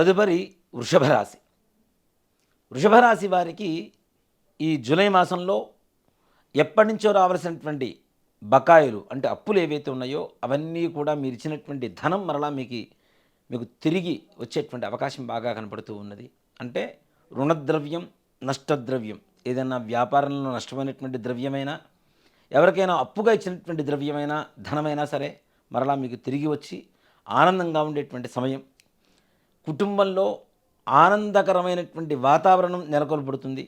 తదుపరి వృషభ రాశి వృషభ రాశి వారికి ఈ జూలై మాసంలో ఎప్పటి నుంచో రావాల్సినటువంటి బకాయిలు అంటే అప్పులు ఏవైతే ఉన్నాయో అవన్నీ కూడా మీరు ఇచ్చినటువంటి ధనం మరలా మీకు మీకు తిరిగి వచ్చేటువంటి అవకాశం బాగా కనపడుతూ ఉన్నది. అంటే రుణద్రవ్యం నష్టద్రవ్యం ఏదైనా వ్యాపారంలో నష్టమైనటువంటి ద్రవ్యమైనా ఎవరికైనా అప్పుగా ఇచ్చినటువంటి ద్రవ్యమైనా ధనమైనా సరే మరలా మీకు తిరిగి వచ్చి ఆనందంగా ఉండేటువంటి సమయం కుటుంబంలో ఆనందకరమైనటువంటి వాతావరణం నెలకొల్పడుతుంది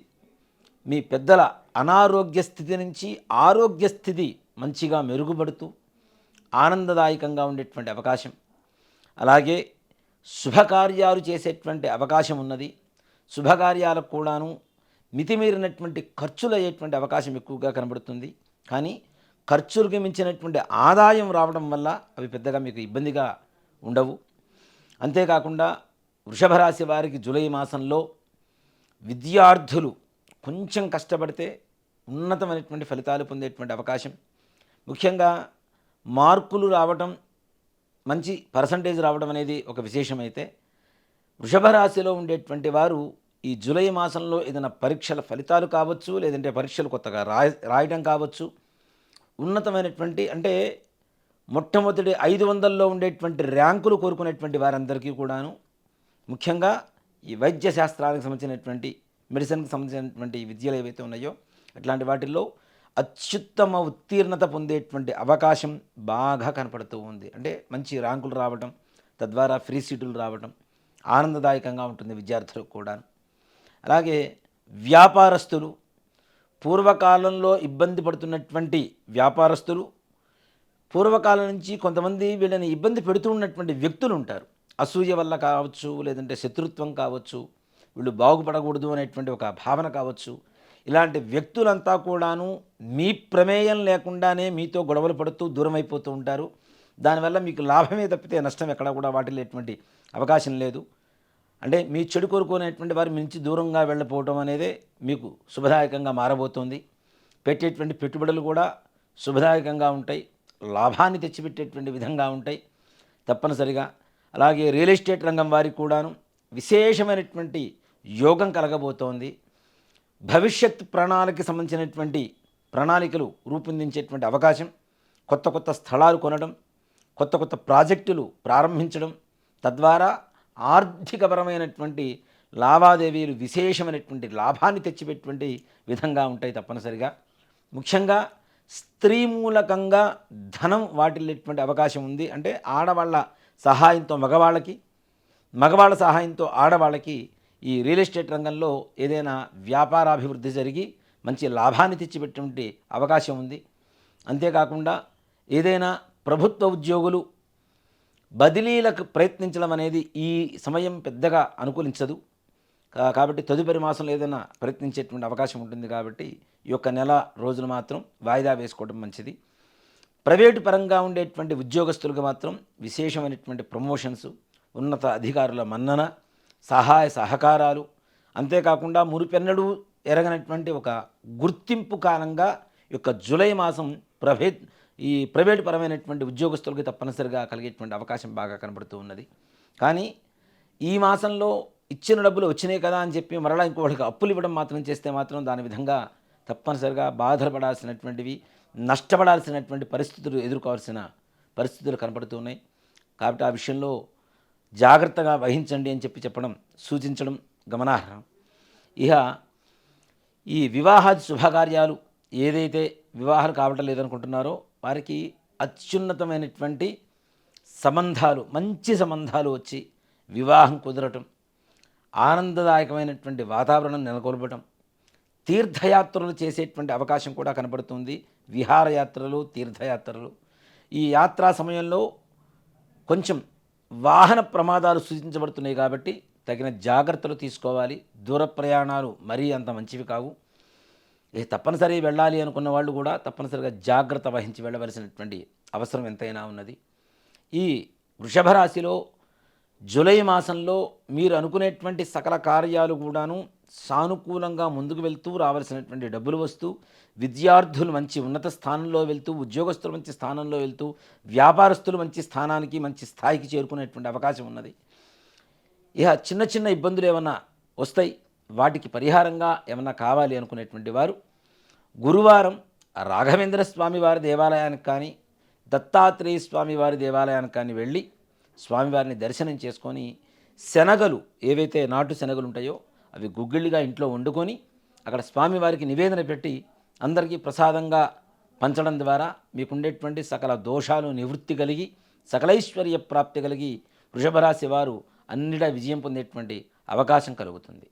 మీ పెద్దల అనారోగ్య స్థితి నుంచి ఆరోగ్య స్థితి మంచిగా మెరుగుపడుతూ ఆనందదాయకంగా ఉండేటువంటి అవకాశం. అలాగే శుభకార్యాలు చేసేటువంటి అవకాశం ఉన్నది. శుభకార్యాలకు కూడాను మితిమీరినటువంటి ఖర్చులు అయ్యేటువంటి అవకాశం ఎక్కువగా కనబడుతుంది. కానీ ఖర్చులకు మించినటువంటి ఆదాయం రావడం వల్ల అవి పెద్దగా మీకు ఇబ్బందిగా ఉండవు. అంతేకాకుండా వృషభరాశి వారికి జూలై మాసంలో విద్యార్థులు కొంచెం కష్టపడితే ఉన్నతమైనటువంటి ఫలితాలు పొందేటువంటి అవకాశం. ముఖ్యంగా మార్కులు రావటం మంచి పర్సంటేజ్ రావడం అనేది ఒక విశేషమైతే వృషభ రాశిలో ఉండేటువంటి వారు ఈ జూలై మాసంలో ఏదైనా పరీక్షల ఫలితాలు కావచ్చు లేదంటే పరీక్షలు కొత్తగా రాయ రాయటం కావచ్చు ఉన్నతమైనటువంటి అంటే మొట్టమొదటి ఐదు వందల్లో ఉండేటువంటి ర్యాంకులు కోరుకునేటువంటి వారందరికీ కూడాను ముఖ్యంగా ఈ వైద్య శాస్త్రానికి సంబంధించినటువంటి మెడిసిన్కి సంబంధించినటువంటి విద్యలు ఏవైతే ఉన్నాయో అట్లాంటి వాటిల్లో అత్యుత్తమ ఉత్తీర్ణత పొందేటువంటి అవకాశం బాగా కనపడుతూ ఉంది. అంటే మంచి ర్యాంకులు రావడం తద్వారా ఫ్రీ సీటులు రావడం ఆనందదాయకంగా ఉంటుంది విద్యార్థులకు కూడా అలాగే వ్యాపారస్తులు పూర్వకాలంలో ఇబ్బంది పడుతున్నటువంటి వ్యాపారస్తులు పూర్వకాలం నుంచి కొంతమంది వీళ్ళని ఇబ్బంది పెడుతూ ఉన్నటువంటి వ్యక్తులు ఉంటారు. అసూయ వల్ల కావచ్చు లేదంటే శత్రుత్వం కావచ్చు వీళ్ళు బాగుపడకూడదు అనేటువంటి ఒక భావన కావచ్చు. ఇలాంటి వ్యక్తులంతా కూడాను మీ ప్రమేయం లేకుండానే మీతో గొడవలు పడుతూ దూరం అయిపోతూ ఉంటారు. దానివల్ల మీకు లాభమే తప్పితే నష్టం ఎక్కడ కూడా వాటిలో ఎటువంటి అవకాశం లేదు. అంటే మీ చెడు కోరుకునేటువంటి వారి నుంచి దూరంగా వెళ్ళిపోవటం అనేది మీకు శుభదాయకంగా మారబోతోంది. పెట్టేటువంటి పెట్టుబడులు కూడా శుభదాయకంగా ఉంటాయి. లాభాన్ని తెచ్చిపెట్టేటువంటి విధంగా ఉంటాయి తప్పనిసరిగా. అలాగే రియల్ ఎస్టేట్ రంగం వారికి కూడాను విశేషమైనటువంటి యోగం కలగబోతోంది. భవిష్యత్ ప్రణాళికకి సంబంధించినటువంటి ప్రణాళికలు రూపొందించేటువంటి అవకాశం కొత్త కొత్త స్థలాలు కొనడం కొత్త కొత్త ప్రాజెక్టులు ప్రారంభించడం తద్వారా ఆర్థికపరమైనటువంటి లావాదేవీలు విశేషమైనటువంటి లాభాన్ని తెచ్చిపెట్టువంటి విధంగా ఉంటాయి తప్పనిసరిగా. ముఖ్యంగా స్త్రీ మూలకంగా ధనం వాటిల్లేటువంటి అవకాశం ఉంది. అంటే ఆడవాళ్ళ సహాయంతో మగవాళ్ళకి మగవాళ్ళ సహాయంతో ఆడవాళ్ళకి ఈ రియల్ ఎస్టేట్ రంగంలో ఏదైనా వ్యాపారాభివృద్ధి జరిగి మంచి లాభాన్ని తెచ్చిపెట్టే అవకాశం ఉంది. అంతేకాకుండా ఏదైనా ప్రభుత్వ ఉద్యోగులు బదిలీలకు ప్రయత్నించడం అనేది ఈ సమయం పెద్దగా అనుకూలించదు. కాబట్టి తదుపరి మాసంలో ఏదైనా ప్రయత్నించేటువంటి అవకాశం ఉంటుంది కాబట్టి ఈ యొక్క నెల రోజులు మాత్రం వాయిదా వేసుకోవడం మంచిది. ప్రైవేటు పరంగా ఉండేటువంటి ఉద్యోగస్తులకు మాత్రం విశేషమైనటువంటి ప్రమోషన్స్ ఉన్నత అధికారుల మన్నన సహాయ సహకారాలు అంతేకాకుండా మురిపెన్నడూ ఎరగనటువంటి ఒక గుర్తింపు కాలంగా యొక్క జూలై మాసం ప్రభే ఈ ప్రైవేటు పరమైనటువంటి ఉద్యోగస్తులకు తప్పనిసరిగా కలిగేటువంటి అవకాశం బాగా కనబడుతూ ఉన్నది. కానీ ఈ మాసంలో ఇచ్చిన డబ్బులు వచ్చినాయి కదా అని చెప్పి మరలా ఇంకోటికి అప్పులు ఇవ్వడం మాత్రం చేస్తే మాత్రం దాని విధంగా తప్పనిసరిగా బాధపడాల్సినటువంటివి నష్టపడాల్సినటువంటి పరిస్థితులు ఎదుర్కోవాల్సిన పరిస్థితులు కనపడుతూ ఉన్నాయి. కాబట్టి ఆ విషయంలో జాగ్రత్తగా వహించండి అని చెప్పి చెప్పడం సూచించడం గమనార్హం. ఇక ఈ వివాహాది శుభకార్యాలు ఏదైతే వివాహాలు కావటం లేదనుకుంటున్నారో వారికి అత్యున్నతమైనటువంటి సంబంధాలు మంచి సంబంధాలు వచ్చి వివాహం కుదరటం ఆనందదాయకమైనటువంటి వాతావరణం నెలకొల్పటం తీర్థయాత్రలు చేసేటువంటి అవకాశం కూడా కనపడుతుంది. విహారయాత్రలు తీర్థయాత్రలు. ఈ యాత్రా సమయంలో కొంచెం వాహన ప్రమాదాలు సూచించబడుతున్నాయి కాబట్టి తగిన జాగ్రత్తలు తీసుకోవాలి. దూర ప్రయాణాలు మరీ అంత మంచివి కావు. ఇది తప్పనిసరి వెళ్ళాలి అనుకున్న వాళ్ళు కూడా తప్పనిసరిగా జాగ్రత్త వహించి వెళ్ళవలసినటువంటి అవసరం ఎంతైనా ఉన్నది. ఈ వృషభ రాశిలో జూలై మాసంలో మీరు అనుకునేటువంటి సకల కార్యాలు కూడాను సానుకూలంగా ముందుకు వెళ్తూ రావాల్సినటువంటి డబ్బులు వస్తూ విద్యార్థులు మంచి ఉన్నత స్థానంలో వెళ్తూ ఉద్యోగస్తులు మంచి స్థానంలో వెళ్తూ వ్యాపారస్తులు మంచి స్థానానికి మంచి స్థాయికి చేరుకునేటువంటి అవకాశం ఉన్నది. ఇక చిన్న చిన్న ఇబ్బందులు ఏమన్నా వస్తాయి? వాటికి పరిహారంగా ఏమన్నా కావాలి అనుకునేటువంటి వారు గురువారం రాఘవేంద్ర స్వామి వారి దేవాలయానికి కానీ దత్తాత్రేయ స్వామి వారి దేవాలయానికి కానీ వెళ్ళి స్వామివారిని దర్శనం చేసుకొని శనగలు ఏవైతే నాటు శనగలు ఉంటాయో అవి గుగ్గిళ్ళిగా ఇంట్లో వండుకొని అక్కడ స్వామివారికి నివేదన పెట్టి అందరికీ ప్రసాదంగా పంచడం ద్వారా మీకుండేటువంటి సకల దోషాలు నివృత్తి కలిగి సకలైశ్వర్య ప్రాప్తి కలిగి వృషభరాశి వారు అన్నిటా విజయం పొందేటువంటి అవకాశం కలుగుతుంది.